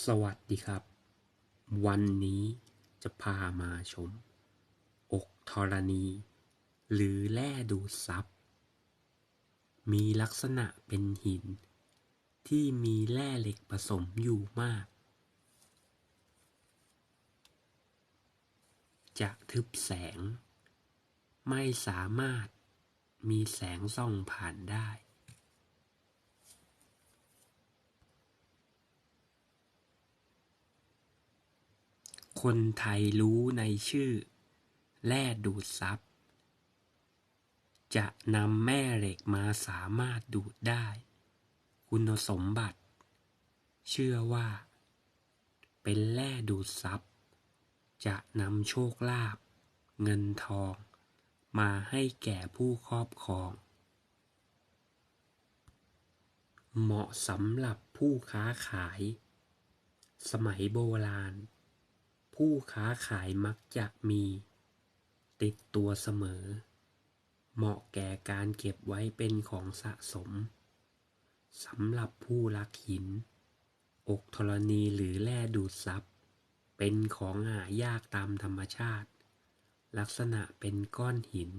สวัสดีครับ วันนี้จะพามาชม อกธรณี หรือแร่ดูดซับ มีลักษณะเป็นหิน ที่มีแร่เหล็กผสมอยู่มาก จะทึบแสง ไม่สามารถมีแสงส่องผ่านได้ คนไทยรู้ในชื่อ แร่ดูดซับ จะนำแม่เหล็กมาสามารถดูดได้ คุณสมบัติ เชื่อว่า เป็นแร่ดูดซับ จะนำโชคลาภเงินทอง มาให้แก่ผู้ครอบครอง เหมาะสำหรับผู้ค้าขาย สมัยโบราณ ผู้ค้าขายมักจะมี ติดตัวเสมอ เหมาะแก่การเก็บไว้เป็นของสะสมสำหรับผู้รักหิน อกธรณีหรือแร่ดูดซับเป็นของหายากตามธรรมชาติ ลักษณะเป็นก้อนหิน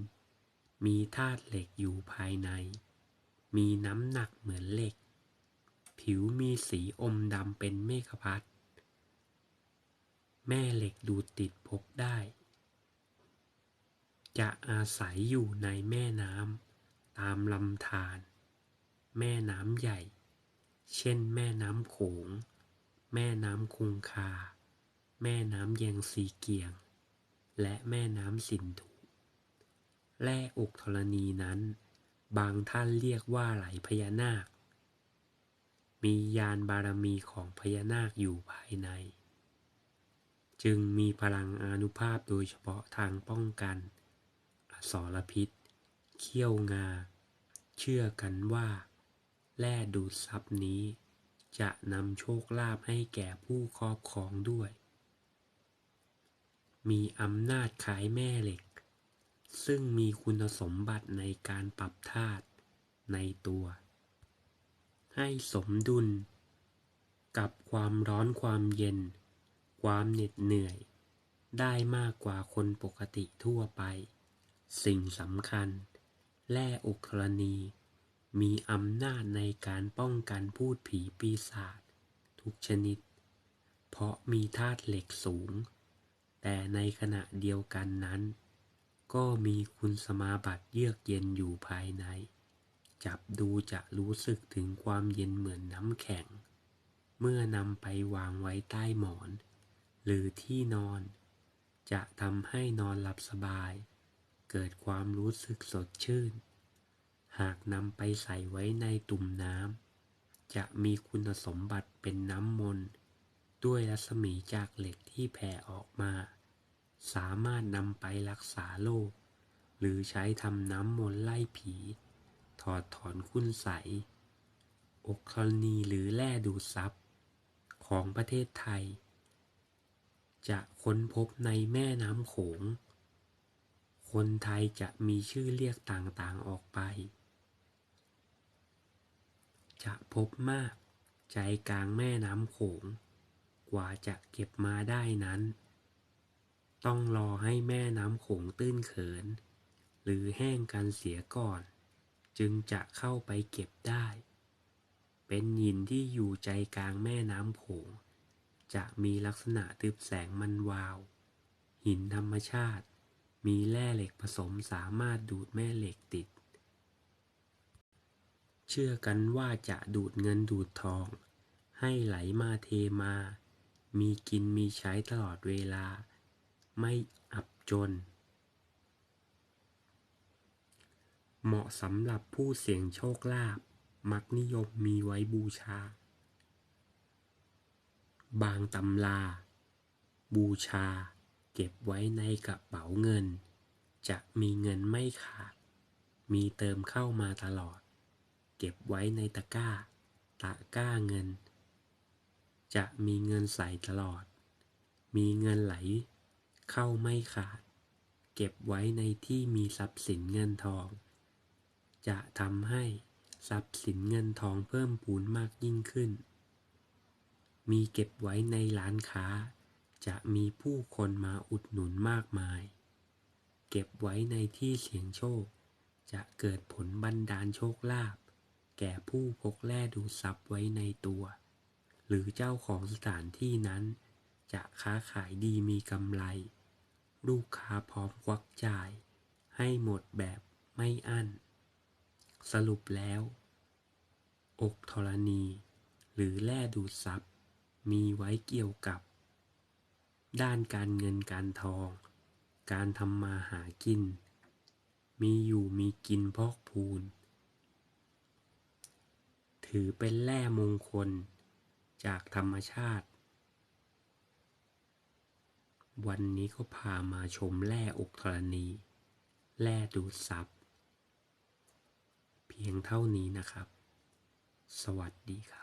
มีธาตุเหล็กอยู่ภายใน มีน้ำหนักเหมือนเหล็ก ผิวมีสีอมดำเป็นเมฆพัด แม่เหล็กดูดติดพบได้ จะอาศัยอยู่ในแม่น้ำตามลำธารแม่น้ำใหญ่ เช่นแม่น้ำโขง แม่น้ำคงคา แม่น้ำแยงซีเกียง และแม่น้ำสินธุแร่อกธรณีนั้น บางท่านเรียกว่าไหลพญานาค มียานบารมีของพญานาคอยู่ภายใน จึงมีพลังอานุภาพโดยเฉพาะทางป้องกันอสรพิษ เขี้ยวงา เชื่อกันว่า แร่ดูดซับนี้ จะนำโชคลาภให้แก่ผู้ครอบครองด้วย มีอำนาจขายแม่เหล็ก ซึ่งมีคุณสมบัติในการปรับธาตุในตัว ให้สมดุล กับความร้อนความเย็น ความเหน็ดเหนื่อย ได้มากกว่าคนปกติทั่วไป สิ่งสำคัญแร่อุกรณี มีอำนาจในการป้องกันพูดผีปีศาจทุกชนิด เพราะมีธาตุเหล็กสูง แต่ในขณะเดียวกันนั้น ก็มีคุณสมาบัติเยือกเย็นอยู่ภายใน จับดูจะรู้สึกถึงความเย็นเหมือนน้ำแข็งเมื่อนำไปวางไว้ใต้หมอน หรือที่นอน จะทำให้นอนหลับสบาย เกิดความรู้สึกสดชื่น หากนำไปใส่ไว้ในตุ่มน้ำ จะมีคุณสมบัติเป็นน้ำมนต์ ด้วยรัศมีจากเหล็กที่แผ่ออกมา สามารถนำไปรักษาโรคหรือใช้ทำน้ำมนต์ไล่ผี ถอดถอนคุณใสอกธรณีหรือแร่ดูดซับของประเทศไทย จะค้นพบในแม่น้ำโขง คนไทยจะมีชื่อเรียกต่างๆออกไป จะพบมากใจกลางแม่น้ำโขง กว่าจะเก็บมาได้นั้น ต้องรอให้แม่น้ำโขงตื้นเขิน หรือแห้งกันเสียก่อน จึงจะเข้าไปเก็บได้ เป็นหินที่อยู่ใจกลางแม่น้ำโขง จะมีลักษณะทึบแสงมันวาว หินธรรมชาติ มีแร่เหล็กผสมสามารถดูดแม่เหล็กติด เชื่อกันว่าจะดูดเงินดูดทอง ให้ไหลมาเทมา มีกินมีใช้ตลอดเวลา ไม่อับจน เหมาะสำหรับผู้เสี่ยงโชคลาภมักนิยมมีไว้บูชา บางตำราบูชา เก็บไว้ในกระเป๋าเงิน จะมีเงินไม่ขาด มีเติมเข้ามาตลอด เก็บไว้ในตะกร้า ตะกร้าเงิน จะมีเงินใส่ตลอด มีเงินไหล เข้าไม่ขาด เก็บไว้ในที่มีทรัพย์สินเงินทอง จะทำให้ทรัพย์สินเงินทองเพิ่มพูนมากยิ่งขึ้น มีเก็บไว้ในร้านค้า จะมีผู้คนมาอุดหนุนมากมาย เก็บไว้ในที่เสี่ยงโชค จะเกิดผลบันดาลโชคลาภแก่ผู้พกแร่ดูดซับไว้ในตัว หรือเจ้าของสถานที่นั้น จะค้าขายดีมีกำไร ลูกค้าพร้อมควักจ่าย ให้หมดแบบไม่อั้น สรุปแล้ว อกธรณี หรือแร่ดูดซับ มีไว้เกี่ยวกับ ด้านการเงินการทอง การทำมาหากิน มีอยู่มีกินพอกพูน ถือเป็นแร่มงคล จากธรรมชาติ วันนี้ก็พามาชมแร่อกธรณี แร่ดูดซับเพียงเท่านี้นะครับ สวัสดีครับ